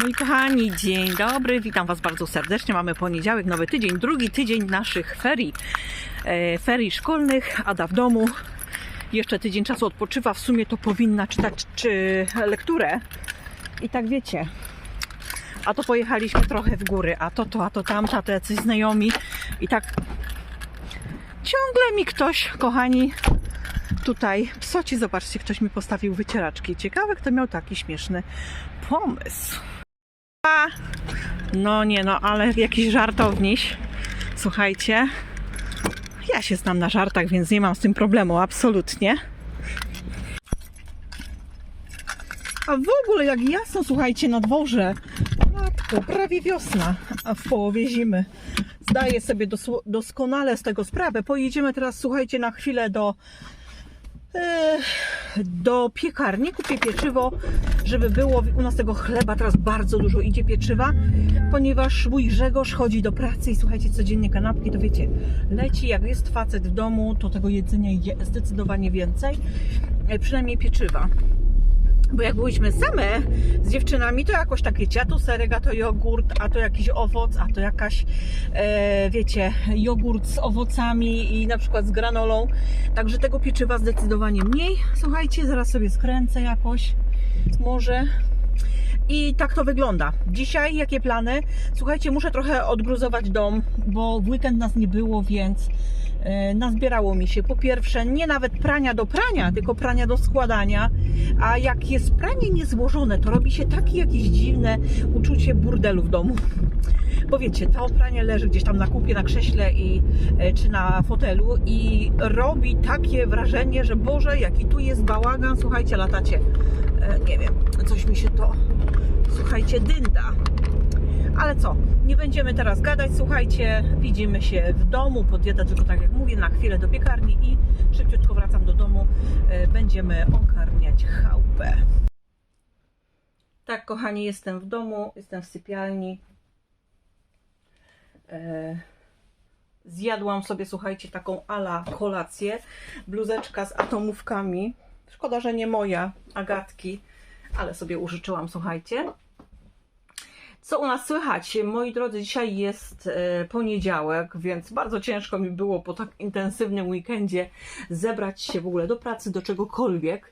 Moi kochani, dzień dobry, witam Was bardzo serdecznie. Mamy poniedziałek, nowy tydzień, drugi tydzień naszych ferii, e, ferii szkolnych. Ada w domu, jeszcze tydzień czasu odpoczywa. W sumie to powinna czytać czy lekturę. I tak wiecie, a to pojechaliśmy trochę w góry, a to to, a to tamto, a to jacyś znajomi. I tak ciągle mi ktoś, kochani, tutaj psoci, zobaczcie, ktoś mi postawił wycieraczki. Ciekawe, kto miał taki śmieszny pomysł. No nie no, ale jakiś żartowniś. Słuchajcie, ja się znam na żartach, więc nie mam z tym problemu, absolutnie. A w ogóle jak jasno, słuchajcie, na dworze. Matko, prawie wiosna, a w połowie zimy. Zdaję sobie dosło- doskonale z tego sprawę. Pojedziemy teraz, słuchajcie, na chwilę do do piekarni, kupię pieczywo, żeby było u nas tego chleba teraz bardzo dużo idzie pieczywa, ponieważ mój Grzegorz chodzi do pracy i słuchajcie, codziennie kanapki, to wiecie, leci, jak jest facet w domu, to tego jedzenia idzie zdecydowanie więcej, e, przynajmniej pieczywa. Bo jak byliśmy same z dziewczynami, to jakoś tak wiecie, a to jogurt, a to jakiś owoc, a to jakaś, e, wiecie, jogurt z owocami i na przykład z granolą. Także tego pieczywa zdecydowanie mniej. Słuchajcie, zaraz sobie skręcę jakoś, może. I tak to wygląda. Dzisiaj jakie plany? Słuchajcie, muszę trochę odgruzować dom, bo w weekend nas nie było, więc nazbierało mi się po pierwsze nie nawet prania do prania, tylko prania do składania. A jak jest pranie niezłożone, to robi się takie jakieś dziwne uczucie burdelu w domu. Bo wiecie, to pranie leży gdzieś tam na kupie, na krześle i, e, czy na fotelu i robi takie wrażenie, że Boże, jaki tu jest bałagan. Słuchajcie, latacie. E, Nie wiem, coś mi się to, słuchajcie, dynda. Ale co, nie będziemy teraz gadać, słuchajcie, widzimy się w domu, podjedę tylko tak jak mówię, na chwilę do piekarni i szybciutko wracam do domu, E, będziemy ogarniać chałupę. Tak, kochani, jestem w domu, jestem w sypialni. E, Zjadłam sobie, słuchajcie, taką ala kolację. Bluzeczka z atomówkami. Szkoda, że nie moja, Agatki, ale sobie użyczyłam, słuchajcie. Co u nas słychać? Moi drodzy, dzisiaj jest e, poniedziałek, więc bardzo ciężko mi było po tak intensywnym weekendzie zebrać się w ogóle do pracy, do czegokolwiek.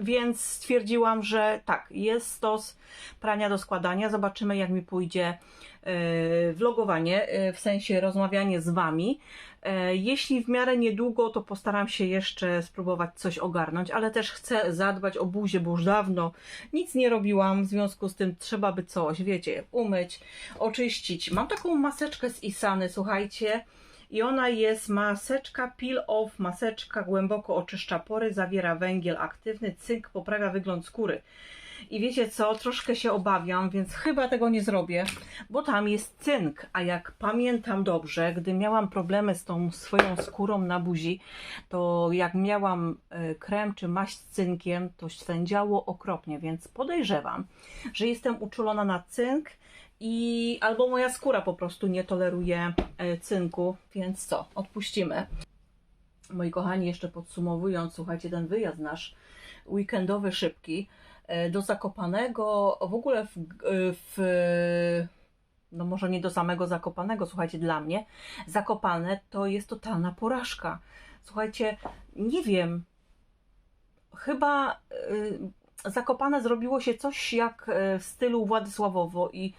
Więc stwierdziłam, że tak, jest stos prania do składania. Zobaczymy, jak mi pójdzie e, vlogowanie, e, w sensie rozmawianie z Wami. E, Jeśli w miarę niedługo, to postaram się jeszcze spróbować coś ogarnąć, ale też chcę zadbać o buzię, bo już dawno nic nie robiłam, w związku z tym trzeba by coś, wiecie, umyć, oczyścić. Mam taką maseczkę z Isany, słuchajcie, i ona jest maseczka peel off, maseczka głęboko oczyszcza pory, zawiera węgiel aktywny, cynk, poprawia wygląd skóry. I wiecie co, troszkę się obawiam, więc chyba tego nie zrobię, bo tam jest cynk. A jak pamiętam dobrze, gdy miałam problemy z tą swoją skórą na buzi, to jak miałam e, krem czy maść z cynkiem, to swędziało okropnie, więc podejrzewam, że jestem uczulona na cynk i albo moja skóra po prostu nie toleruje e, cynku, więc co, odpuścimy. Moi kochani, jeszcze podsumowując, słuchajcie, ten wyjazd nasz weekendowy, szybki, e, do Zakopanego, w ogóle w, w no może nie do samego Zakopanego, słuchajcie, dla mnie, Zakopane to jest totalna porażka. Słuchajcie, nie wiem, chyba Zakopane zrobiło się coś jak y, w stylu Władysławowo i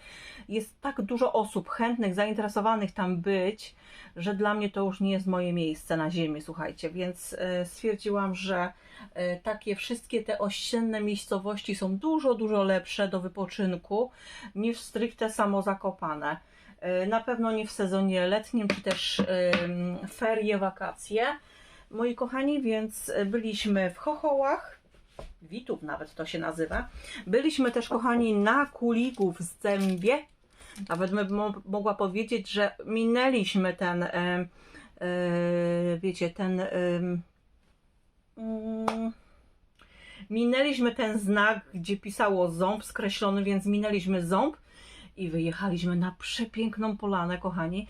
jest tak dużo osób chętnych, zainteresowanych tam być, że dla mnie to już nie jest moje miejsce na ziemi, słuchajcie, więc y, stwierdziłam, że y, takie wszystkie te ościenne miejscowości są dużo, dużo lepsze do wypoczynku niż stricte samo Zakopane. Na pewno nie w sezonie letnim, czy też ferie, wakacje. Moi kochani, więc byliśmy w Chochołach, Witów nawet to się nazywa. Byliśmy też, kochani, na Kulików z Zębie. Nawet bym mo- mogła powiedzieć, że minęliśmy ten, e, e, wiecie, ten, em, mm, minęliśmy ten znak, gdzie pisało ząb skreślony, więc minęliśmy ząb i wyjechaliśmy na przepiękną polanę, kochani.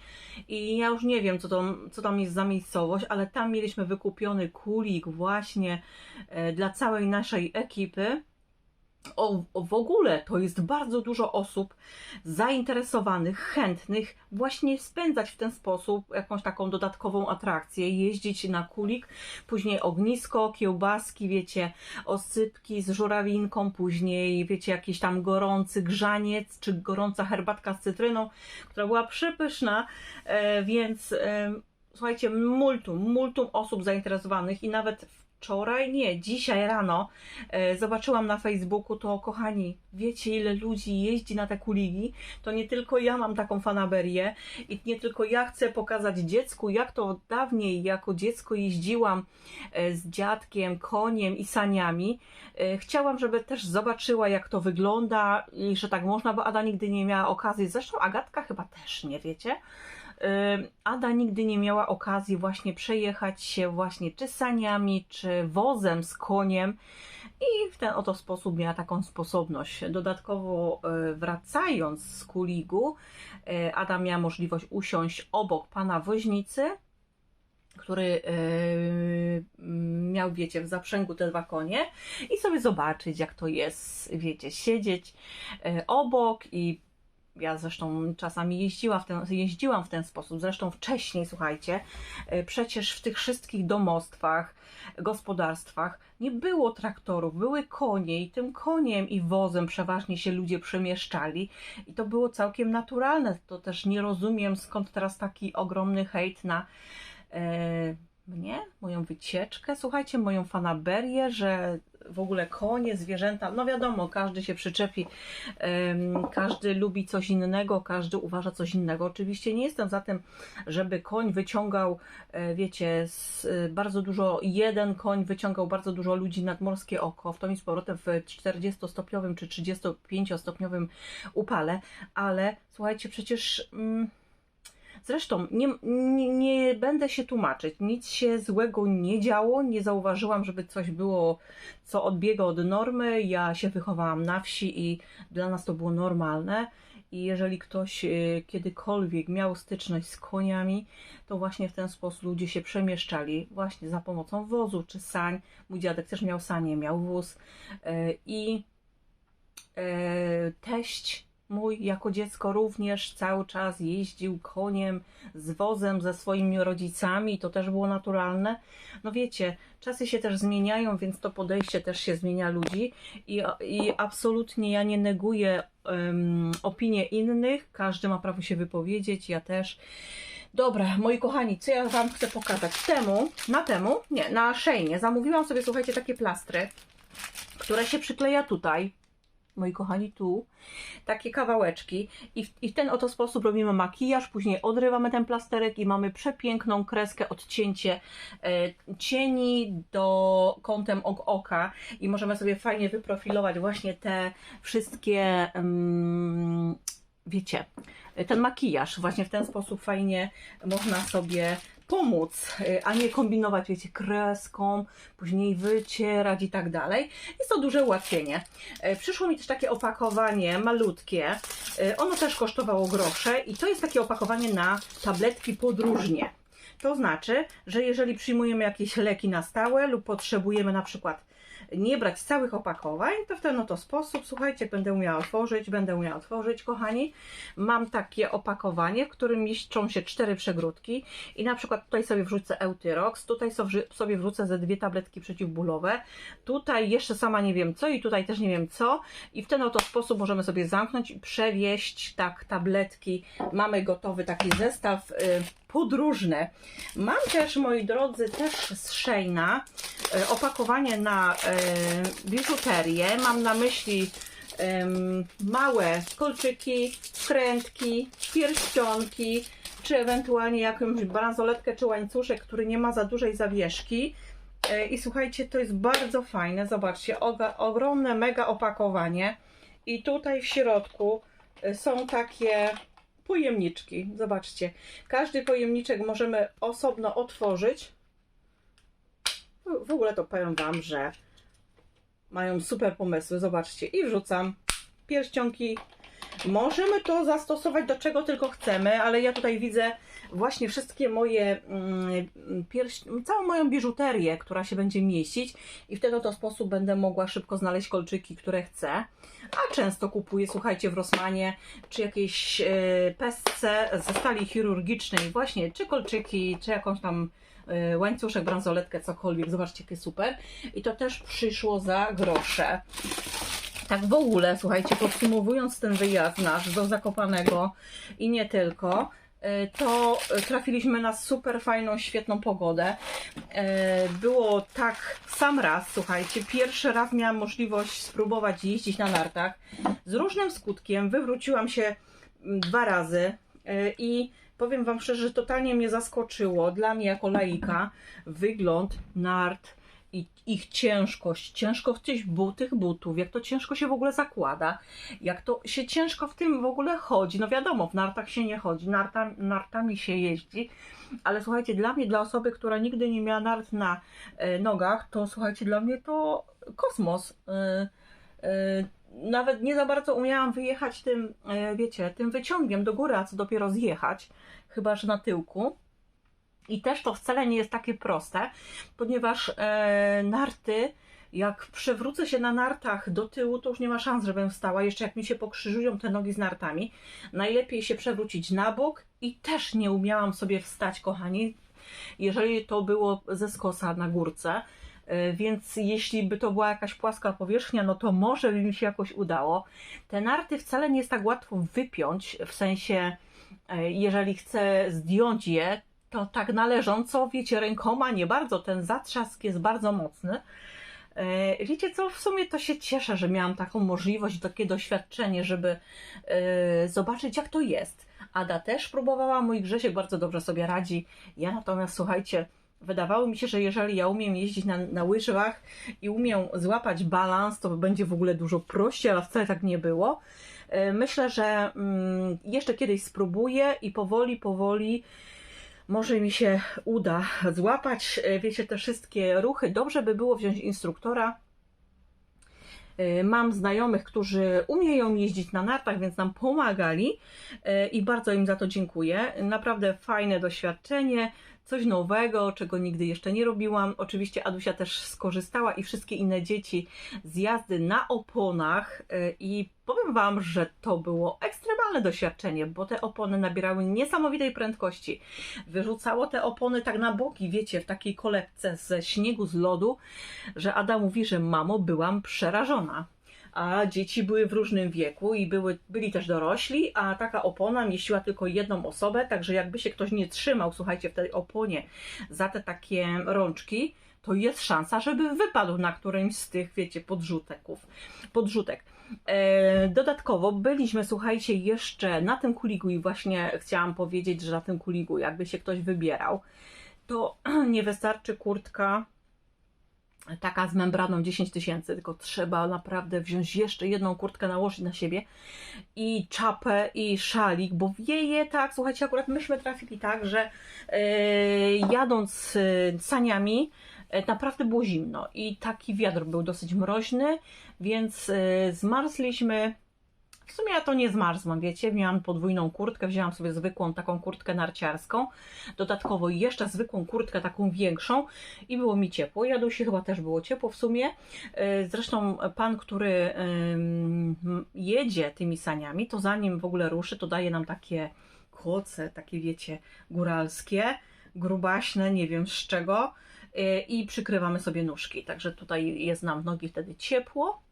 I ja już nie wiem, co tam, co tam jest za miejscowość, ale tam mieliśmy wykupiony kulik właśnie e, dla całej naszej ekipy. O, o, w ogóle to jest bardzo dużo osób zainteresowanych, chętnych właśnie spędzać w ten sposób jakąś taką dodatkową atrakcję, jeździć na kulik, później ognisko, kiełbaski, wiecie, osypki z żurawinką, później wiecie, jakiś tam gorący grzaniec, czy gorąca herbatka z cytryną, która była przepyszna, e, więc e, słuchajcie, multum, multum osób zainteresowanych i nawet wczoraj, nie, dzisiaj rano e, zobaczyłam na Facebooku, to kochani, wiecie ile ludzi jeździ na te kuligi? To nie tylko ja mam taką fanaberię i nie tylko ja chcę pokazać dziecku, jak to dawniej jako dziecko jeździłam e, z dziadkiem, koniem i saniami. E, Chciałam, żeby też zobaczyła, jak to wygląda i że tak można, bo Ada nigdy nie miała okazji. Zresztą Agatka chyba też nie, wiecie? Ada nigdy nie miała okazji właśnie przejechać się właśnie czy saniami, czy wozem z koniem i w ten oto sposób miała taką sposobność. Dodatkowo y, wracając z kuligu, y, Ada miała możliwość usiąść obok pana woźnicy, który y, miał, wiecie, w zaprzęgu te dwa konie i sobie zobaczyć, jak to jest, wiecie, siedzieć obok i ja zresztą czasami jeździła w ten, jeździłam w ten sposób, zresztą wcześniej, słuchajcie, e, przecież w tych wszystkich domostwach, gospodarstwach nie było traktorów, były konie i tym koniem i wozem przeważnie się ludzie przemieszczali i to było całkiem naturalne. To też nie rozumiem skąd teraz taki ogromny hejt na e, mnie, moją wycieczkę, słuchajcie, moją fanaberię, że w ogóle konie, zwierzęta, no wiadomo, każdy się przyczepi, każdy lubi coś innego, każdy uważa coś innego. Oczywiście nie jestem za tym, żeby koń wyciągał, e, wiecie, z, e, bardzo dużo, jeden koń wyciągał bardzo dużo ludzi nad morskie oko, w to mi z powrotem w 40-stopniowym czy 35-stopniowym upale, ale słuchajcie, przecież... Mm, Zresztą nie, nie, nie będę się tłumaczyć, nic się złego nie działo, nie zauważyłam, żeby coś było, co odbiega od normy. Ja się wychowałam na wsi i dla nas to było normalne. I jeżeli ktoś y, kiedykolwiek miał styczność z koniami, to właśnie w ten sposób ludzie się przemieszczali, właśnie za pomocą wozu czy sań. Mój dziadek też miał sanie, miał wóz. y, I e, teść mój jako dziecko również cały czas jeździł koniem z wozem ze swoimi rodzicami, to też było naturalne. No wiecie, czasy się też zmieniają, więc to podejście też się zmienia ludzi i, i absolutnie ja nie neguję um, opinii innych, każdy ma prawo się wypowiedzieć, ja też. Dobra, moi kochani, co ja Wam chcę pokazać? Temu, na temu, nie, na szejnie zamówiłam sobie, słuchajcie, takie plastry, które się przykleja tutaj, moi kochani, tu, takie kawałeczki i w, i w ten oto sposób robimy makijaż, później odrywamy ten plasterek i mamy przepiękną kreskę, odcięcie e, cieni do kątem ok oka i możemy sobie fajnie wyprofilować właśnie te wszystkie, mm, wiecie, ten makijaż. Właśnie w ten sposób fajnie można sobie pomóc, y, a nie kombinować, wiecie, kreską, później wycierać i tak dalej. Jest to duże ułatwienie. Y, Przyszło mi też takie opakowanie malutkie. Y, Ono też kosztowało grosze i to jest takie opakowanie na tabletki podróżnie. To znaczy, że jeżeli przyjmujemy jakieś leki na stałe lub potrzebujemy na przykład nie brać całych opakowań, to w ten oto sposób, słuchajcie, będę umiała otworzyć, będę umiała otworzyć, kochani. Mam takie opakowanie, w którym mieszczą się cztery przegródki i na przykład tutaj sobie wrzucę Eutyrox, tutaj sobie- wrzucę ze dwie tabletki przeciwbólowe, tutaj jeszcze sama nie wiem co i tutaj też nie wiem co i w ten oto sposób możemy sobie zamknąć i przewieźć tak tabletki. Mamy gotowy taki zestaw y, podróżny. Mam też, moi drodzy, też z Sheina y, opakowanie na y, biżuterię. Mam na myśli małe kolczyki, skrętki, pierścionki, czy ewentualnie jakąś bransoletkę czy łańcuszek, który nie ma za dużej zawieszki. E, I słuchajcie, to jest bardzo fajne. Zobaczcie, ogromne, mega opakowanie. I tutaj w środku e, są takie pojemniczki. Zobaczcie, każdy pojemniczek możemy osobno otworzyć. W ogóle to powiem Wam, że mają super pomysły. Zobaczcie, i wrzucam pierścionki, Możemy to zastosować do czego tylko chcemy, ale ja tutaj widzę właśnie wszystkie moje mm, pierś... całą moją biżuterię, która się będzie mieścić i w ten oto sposób będę mogła szybko znaleźć kolczyki, które chcę. A często kupuję, słuchajcie, w Rossmanie czy jakiejś e, pesce ze stali chirurgicznej właśnie, czy kolczyki, czy jakąś tam e, łańcuszek, bransoletkę, cokolwiek. Zobaczcie, jakie super. I to też przyszło za grosze. Tak w ogóle, słuchajcie, podsumowując ten wyjazd nasz do Zakopanego i nie tylko, to trafiliśmy na super fajną, świetną pogodę. E, Było tak sam raz, słuchajcie, pierwszy raz miałam możliwość spróbować jeździć na nartach z różnym skutkiem. Wywróciłam się mm, dwa razy e, i powiem Wam szczerze, że totalnie mnie zaskoczyło, dla mnie jako laika, wygląd nart i ich ciężkość, ciężkość bu- tych butów, jak to ciężko się w ogóle zakłada, jak to się ciężko w tym w ogóle chodzi. No wiadomo, w nartach się nie chodzi, narta, nartami się jeździ, ale słuchajcie, dla mnie, dla osoby, która nigdy nie miała nart na e, nogach, to słuchajcie, dla mnie to kosmos. E, e, nawet nie za bardzo umiałam wyjechać tym, e, wiecie, tym wyciągiem do góry, a co dopiero zjechać, chyba że na tyłku. I też to wcale nie jest takie proste, ponieważ e, narty, jak przewrócę się na nartach do tyłu, to już nie ma szans, żebym wstała. Jeszcze jak mi się pokrzyżują te nogi z nartami, najlepiej się przewrócić na bok i też nie umiałam sobie wstać, kochani, jeżeli to było ze skosa na górce. E, Więc jeśli by to była jakaś płaska powierzchnia, no to może by mi się jakoś udało. Te narty wcale nie jest tak łatwo wypiąć, w sensie, e, jeżeli chcę zdjąć je, to tak należąco, wiecie, rękoma nie bardzo. Ten zatrzask jest bardzo mocny. E, Wiecie co, w sumie to się cieszę, że miałam taką możliwość, takie doświadczenie, żeby e, zobaczyć jak to jest. Ada też próbowała, mój Grzesiek bardzo dobrze sobie radzi. Ja natomiast, słuchajcie, wydawało mi się, że jeżeli ja umiem jeździć na, na łyżwach i umiem złapać balans, to będzie w ogóle dużo prościej, ale wcale tak nie było. E, Myślę, że mm, jeszcze kiedyś spróbuję i powoli, powoli może mi się uda złapać, e, wiecie, te wszystkie ruchy. Dobrze by było wziąć instruktora. E, Mam znajomych, którzy umieją jeździć na nartach, więc nam pomagali e, i bardzo im za to dziękuję. Naprawdę fajne doświadczenie, coś nowego, czego nigdy jeszcze nie robiłam. Oczywiście Adusia też skorzystała i wszystkie inne dzieci z jazdy na oponach e, i powiem Wam, że to było ekstremalne doświadczenie, bo te opony nabierały niesamowitej prędkości. Wyrzucało te opony tak na boki, wiecie, w takiej kolebce ze śniegu, z lodu, że Ada mówi, że mamo, byłam przerażona. A dzieci były w różnym wieku i były, byli też dorośli, a taka opona mieściła tylko jedną osobę, także jakby się ktoś nie trzymał, słuchajcie, w tej oponie za te takie rączki, to jest szansa, żeby wypadł na którymś z tych, wiecie, podrzuteków, podrzutek. E, dodatkowo byliśmy, słuchajcie, jeszcze na tym kuligu i właśnie chciałam powiedzieć, że na tym kuligu, jakby się ktoś wybierał, to nie wystarczy kurtka taka z membraną 10 tysięcy, tylko trzeba naprawdę wziąć jeszcze jedną kurtkę, nałożyć na siebie i czapę i szalik, bo wieje tak, słuchajcie, akurat myśmy trafili tak, że e, jadąc e, saniami e, naprawdę było zimno i taki wiatr był dosyć mroźny, więc e, zmarzliśmy. W sumie ja to nie zmarzłam, wiecie, miałam podwójną kurtkę, wzięłam sobie zwykłą taką kurtkę narciarską, dodatkowo jeszcze zwykłą kurtkę taką większą i było mi ciepło. Jadusi chyba też było ciepło w sumie. E, Zresztą pan, który jedzie tymi saniami, to zanim w ogóle ruszy, to daje nam takie koce, takie wiecie, góralskie, grubaśne, nie wiem z czego e, i przykrywamy sobie nóżki. Także tutaj jest nam w nogi wtedy ciepło.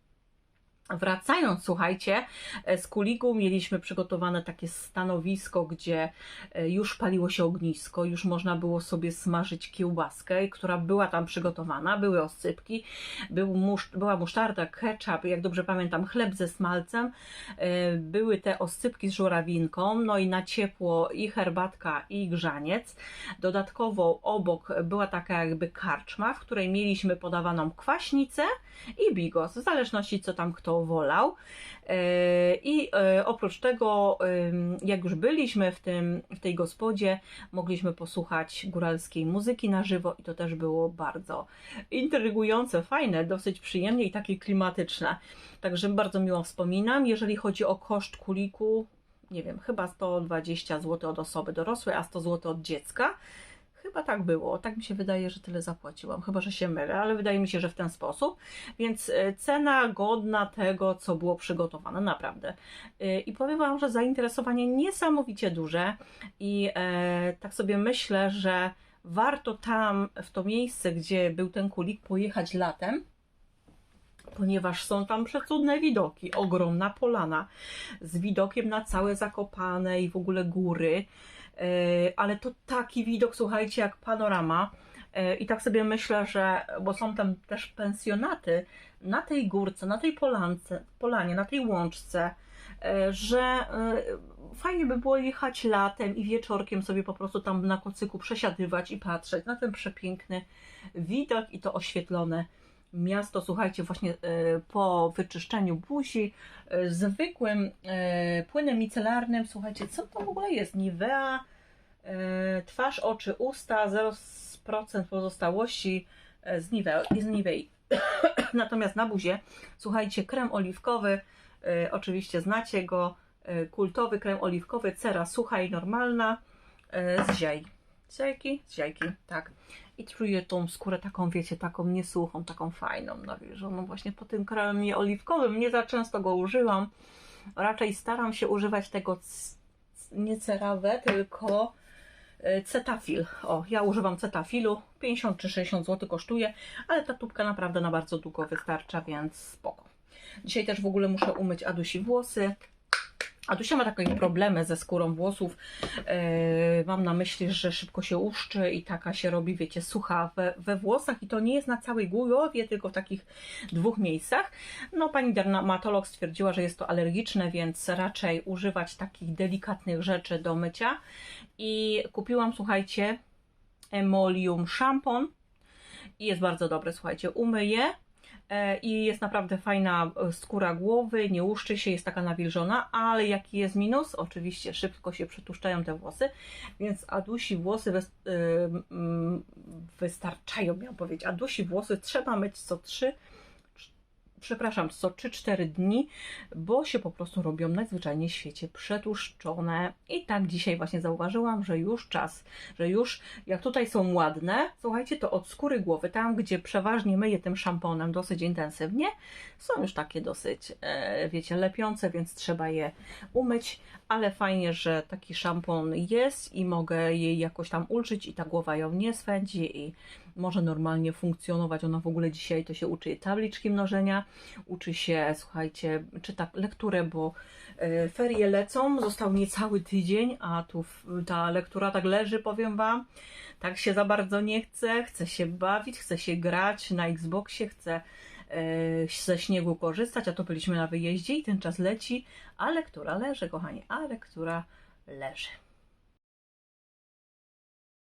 Wracając, słuchajcie, e, z kuligu mieliśmy przygotowane takie stanowisko, gdzie e, już paliło się ognisko, już można było sobie smażyć kiełbaskę, która była tam przygotowana, były oscypki, był musz, była musztarda, ketchup, jak dobrze pamiętam, chleb ze smalcem, e, były te oscypki z żurawinką, no i na ciepło i herbatka, i grzaniec. Dodatkowo obok była taka jakby karczma, w której mieliśmy podawaną kwaśnicę i bigos, w zależności co tam kto to wolał. E, I e, oprócz tego, jak już byliśmy w, tym, w tej gospodzie, mogliśmy posłuchać góralskiej muzyki na żywo i to też było bardzo intrygujące, fajne, dosyć przyjemnie i takie klimatyczne. Także bardzo miło wspominam. Jeżeli chodzi o koszt kuliku, nie wiem, chyba 120 zł od osoby dorosłej, a 100 zł od dziecka. Chyba tak było. Tak mi się wydaje, że tyle zapłaciłam. Chyba, że się mylę, ale wydaje mi się, że w ten sposób. Więc e, cena godna tego, co było przygotowane, naprawdę. E, I powiem Wam, że zainteresowanie niesamowicie duże. I e, tak sobie myślę, że warto tam, w to miejsce, gdzie był ten kulik, pojechać latem ponieważ są tam przecudne widoki. Ogromna polana z widokiem na całe Zakopane i w ogóle góry. E, Ale to taki widok, słuchajcie, jak panorama. E, I tak sobie myślę, że, bo są tam też pensjonaty na tej górce, na tej polance, polanie, na tej łączce, e, że fajnie by było jechać latem i wieczorkiem sobie po prostu tam na kocyku przesiadywać i patrzeć na ten przepiękny widok i to oświetlone miasto, słuchajcie, właśnie e, po wyczyszczeniu buzi e, zwykłym e, płynem micelarnym, słuchajcie, co to w ogóle jest? Nivea, twarz, oczy, usta, 0% pozostałości z Nivea, z Nivei. Natomiast na buzie, słuchajcie, krem oliwkowy, oczywiście znacie go, kultowy krem oliwkowy, cera sucha i normalna z ziaj. Z jajki? Z jajki, tak i czuję tą skórę taką, wiecie, taką niesuchą, taką fajną, nawilżoną właśnie po tym kremie oliwkowym. Nie za często go używam. Raczej staram się używać tego nie cerawę, tylko e, cetafil. O, ja używam cetafilu. 50 czy 60 zł kosztuje, ale ta tubka naprawdę na bardzo długo wystarcza, więc spoko. Dzisiaj też w ogóle muszę umyć Adusi włosy. Adusia ma takie problemy ze skórą włosów. E, mam na myśli, że szybko się uszczy i taka się robi, wiecie, sucha we, we włosach i to nie jest na całej głowie, tylko w takich dwóch miejscach. No, pani dermatolog stwierdziła, że jest to alergiczne, więc raczej używać takich delikatnych rzeczy do mycia. I kupiłam, słuchajcie, Emolium szampon i jest bardzo dobre, słuchajcie, umyję i jest naprawdę fajna e, skóra głowy, nie łuszczy się, jest taka nawilżona, ale jaki jest minus? Oczywiście szybko się przetłuszczają te włosy, więc Adusi włosy wys, y, mm, wystarczają, miałam powiedzieć. Adusi włosy trzeba myć co 3 przepraszam, co 3-4 dni, bo się po prostu robią najzwyczajniej w świecie przetłuszczone. I tak dzisiaj właśnie zauważyłam, że już czas, że już jak tutaj są ładne, słuchajcie, to od skóry głowy, tam gdzie przeważnie myję tym szamponem dosyć intensywnie, są już takie dosyć, e, wiecie, lepiące, więc trzeba je umyć, ale fajnie, że taki szampon jest i mogę jej jakoś tam ulżyć i ta głowa ją nie swędzi i może normalnie funkcjonować. Ona w ogóle dzisiaj to się uczy tabliczki mnożenia, uczy się, słuchajcie, czyta lekturę, bo e, ferie lecą, został niecały tydzień, a tu ta lektura tak leży, powiem Wam. Tak się za bardzo nie chce, chce się bawić, chce się grać na Xboxie, chce ze śniegu korzystać, a to byliśmy na wyjeździe i ten czas leci, a lektura leży, kochani, a lektura leży.